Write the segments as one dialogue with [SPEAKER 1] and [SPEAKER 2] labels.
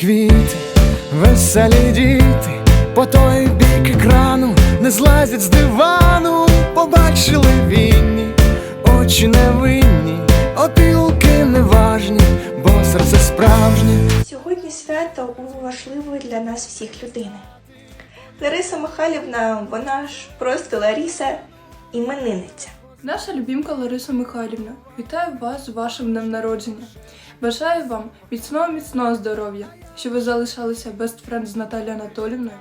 [SPEAKER 1] Квіти, веселі діти, по той бік екрану не злазять з дивану, побачили вінні, очі невинні, опілки неважні, бо серце справжнє.
[SPEAKER 2] Сьогодні свято у важливої для нас всіх людини. Лариса Михайлівна, вона ж просто Ларіса іменинниця.
[SPEAKER 3] Наша любімка Лариса Михайлівна, вітаю вас з вашим днем народження. Бажаю вам міцного міцного здоров'я, щоб ви залишалися best friend з Наталією Анатолівною.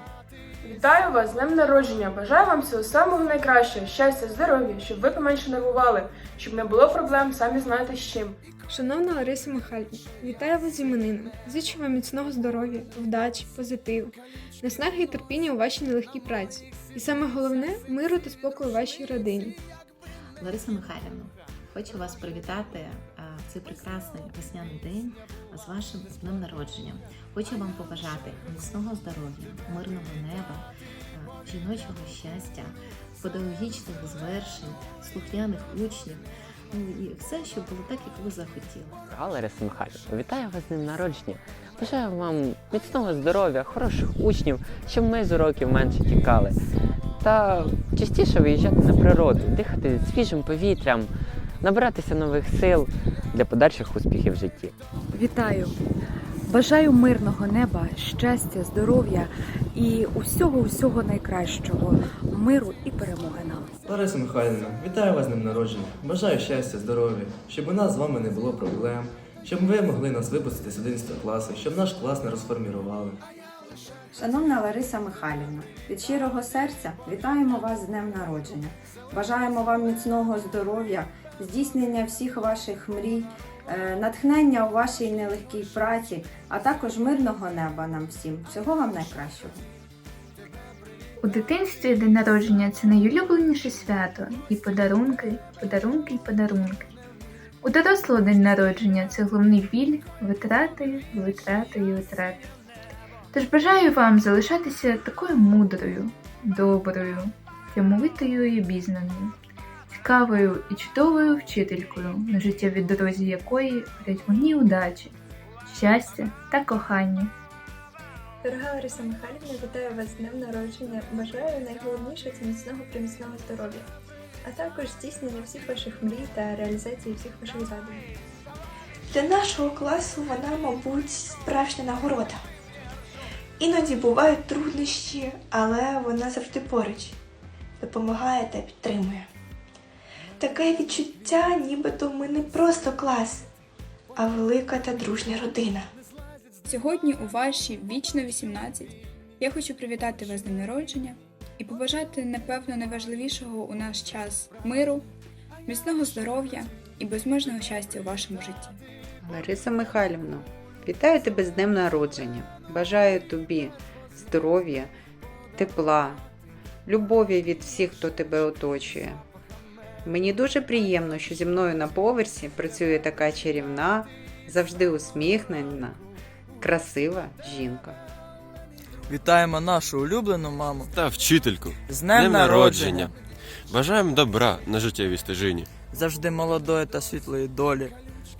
[SPEAKER 4] Вітаю вас з днем народження! Бажаю вам всього самого найкращого, щастя, здоров'я, щоб ви поменше нервували, щоб не було проблем, самі знаєте з чим.
[SPEAKER 5] Шановна Лариса Михайлівна, вітаю вас з іменинами. Зичу вам міцного здоров'я, вдачі, позитиву, наснаги і терпіння у вашій нелегкій праці. І саме головне миру та спокою у вашій родині.
[SPEAKER 6] Лариса Михайлівна, хочу вас привітати е, в цей прекрасний весняний день з вашим днем народження. Хочу вам побажати міцного здоров'я, мирного неба, е, жіночого щастя, педагогічних звершень, слухняних учнів. Ну і все, щоб було так, як ви захотіли.
[SPEAKER 7] Лариса Михайлівна, вітаю вас з днем народження. Бажаю вам міцного здоров'я, хороших учнів, щоб ми з уроків менше тікали. Та частіше виїжджати на природу, дихати свіжим повітрям, набиратися нових сил для подальших успіхів в житті.
[SPEAKER 8] Вітаю! Бажаю мирного неба, щастя, здоров'я і усього усього найкращого, миру і перемоги нам.
[SPEAKER 9] Лариса Михайлівна, вітаю вас з днем народження. Бажаю щастя, здоров'я, щоб у нас з вами не було проблем, щоб ви могли нас випустити з 11 класу, щоб наш клас не розформірували.
[SPEAKER 10] Шановна Лариса Михайлівна, від щирого серця вітаємо вас з днем народження. Бажаємо вам міцного здоров'я, здійснення всіх ваших мрій, е, натхнення у вашій нелегкій праці, а також мирного неба нам всім. Всього вам найкращого.
[SPEAKER 11] У дитинстві день народження це найулюбленіше свято. І подарунки, подарунки, і подарунки. У дорослого день народження це головний біль, витрати, витрати і витрати. Тож бажаю вам залишатися такою мудрою, доброю, прямовитою і обізнаною, цікавою і чудовою вчителькою, на життєвій дорозі якої притьмані удачі, щастя та кохання.
[SPEAKER 2] Дорога Лариса Михайлівна, вітаю вас з днем народження. Бажаю найголовніше це міцного приміцного здоров'я, а також здійснення всіх ваших мрій та реалізації всіх ваших задумів. Для нашого класу вона, мабуть, справжня нагорода. Іноді бувають труднощі, але вона завжди поруч, допомагає та підтримує. Таке відчуття, нібито ми не просто клас, а велика та дружня родина.
[SPEAKER 12] Сьогодні у ваші вічно 18 я хочу привітати вас з днем народження і побажати, напевно, найважливішого у наш час миру, міцного здоров'я і безмежного щастя у вашому житті.
[SPEAKER 13] Лариса Михайлівна, вітаю тебе з днем народження. Бажаю тобі здоров'я, тепла, любові від всіх, хто тебе оточує. Мені дуже приємно, що зі мною на поверсі працює така чарівна, завжди усміхнена, красива жінка.
[SPEAKER 14] Вітаємо нашу улюблену маму
[SPEAKER 15] та вчительку
[SPEAKER 14] з днем народження.
[SPEAKER 15] Бажаємо добра на життєвій стежині.
[SPEAKER 14] Завжди молодої та світлої долі,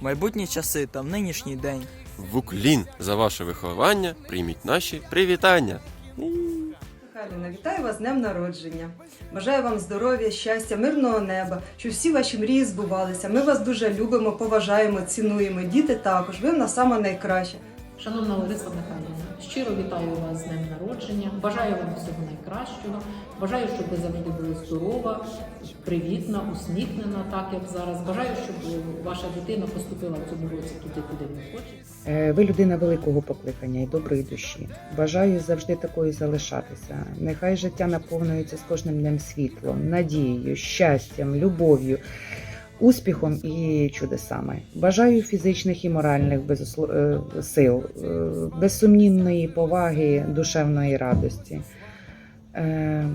[SPEAKER 14] майбутні часи та в нинішній день.
[SPEAKER 15] В уклін за ваше виховання прийміть наші привітання.
[SPEAKER 16] Михайлівна, вітаю вас з днем народження. Бажаю вам здоров'я, щастя, мирного неба, щоб всі ваші мрії збувалися. Ми вас дуже любимо, поважаємо, цінуємо. Діти також. Ви в нас саме найкраще.
[SPEAKER 6] Шановна Лариса Михайлівна, щиро вітаю вас з днем народження. Бажаю вам всього найкращого. Бажаю, щоб ви завжди були здорова, привітна, усміхнена, так як зараз. Бажаю, щоб ваша дитина поступила в цьому році туди, куди ви хочете.
[SPEAKER 17] Ви людина великого покликання і доброї душі. Бажаю завжди такою залишатися. Нехай життя наповнюється з кожним днем світлом, надією, щастям, любов'ю, успіхом і чудесами. Бажаю фізичних і моральних безусло- е, сил, е, безсумнівної поваги, душевної радості. Е,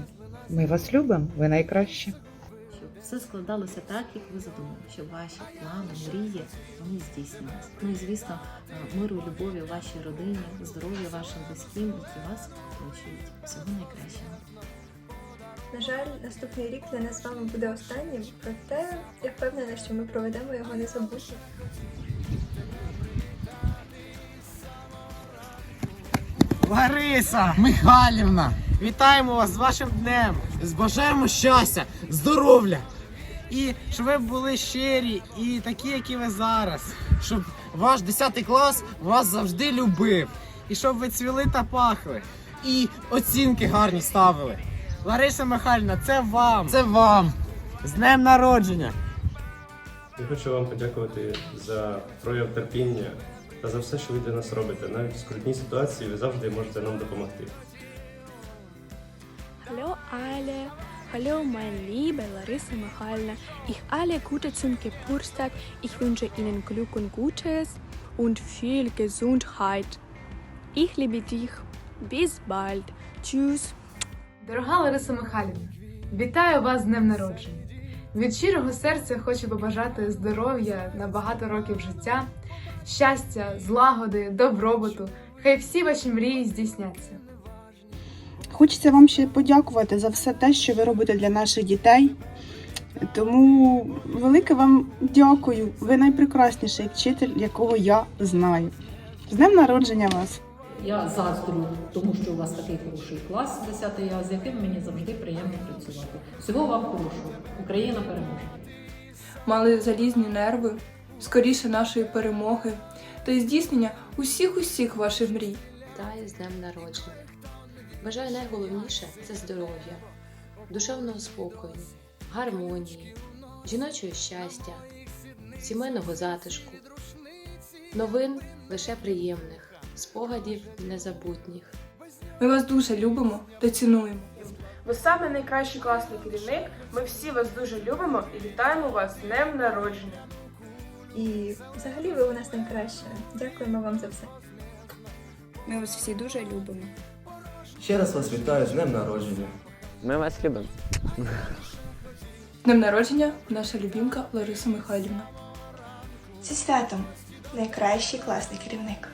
[SPEAKER 17] Ми вас любимо, ви найкраще.
[SPEAKER 6] Щоб все складалося так, як ви задумали, щоб ваші плани, мрії вони здійснилися. Ну і звісно, миру, любові вашій родині, здоров'я вашим близьким, які вас оточують. Всього найкращого.
[SPEAKER 2] На жаль, наступний рік для нас з вами буде останнім, проте я впевнена, що ми проведемо його незабутньо.
[SPEAKER 1] Лариса Михайлівна, вітаємо вас з вашим днем. Бажаємо щастя, здоров'я. І щоб ви були щирі і такі, які ви зараз. Щоб ваш 10 клас вас завжди любив. І щоб ви цвіли та пахли. І оцінки гарні ставили. Лариса Михайлівна, це вам. Це вам. З днем народження.
[SPEAKER 18] Я хочу вам подякувати за прояв терпіння та за все, що ви для нас робите. Навіть в скрутній ситуації ви завжди можете нам допомогти.
[SPEAKER 19] Hallo alle, hallo meine liebe Larissa Michailna. Ich alle Gute zum Geburtstag. Ich wünsche Ihnen Glück und Gutes und viel Gesundheit. Ich liebe dich. Bis bald. Tschüss.
[SPEAKER 4] Дорога Лариса Михайлівна, вітаю вас з днем народження. Від щирого серця хочу побажати здоров'я на багато років життя, щастя, злагоди, добробуту. Хай всі ваші мрії здійсняться.
[SPEAKER 20] Хочеться вам ще подякувати за все те, що ви робите для наших дітей. Тому велике вам дякую. Ви найпрекрасніший вчитель, якого я знаю. З днем народження вас!
[SPEAKER 21] Я заздрю, тому що у вас такий хороший клас 10 А, з яким мені завжди приємно працювати. Всього вам хорошого. Україна переможе.
[SPEAKER 3] Мали залізні нерви, скоріше нашої перемоги та здійснення усіх усіх ваших мрій.
[SPEAKER 22] Вітаю з днем народження. Бажаю найголовніше це здоров'я, душевного спокою, гармонії, жіночого щастя, сімейного затишку, новин лише приємних, спогадів незабутніх.
[SPEAKER 3] Ми вас дуже любимо та цінуємо.
[SPEAKER 4] Ви саме найкращий класний керівник. Ми всі вас дуже любимо і вітаємо вас з днем народження.
[SPEAKER 2] І взагалі ви у нас найкраще. Дякуємо вам за все.
[SPEAKER 12] Ми вас всі дуже любимо.
[SPEAKER 9] Ще раз вас вітаю з днем народження.
[SPEAKER 7] Ми вас любимо.
[SPEAKER 3] З Днем народження наша любімка Лариса Михайлівна.
[SPEAKER 23] Зі святом найкращий класний керівник.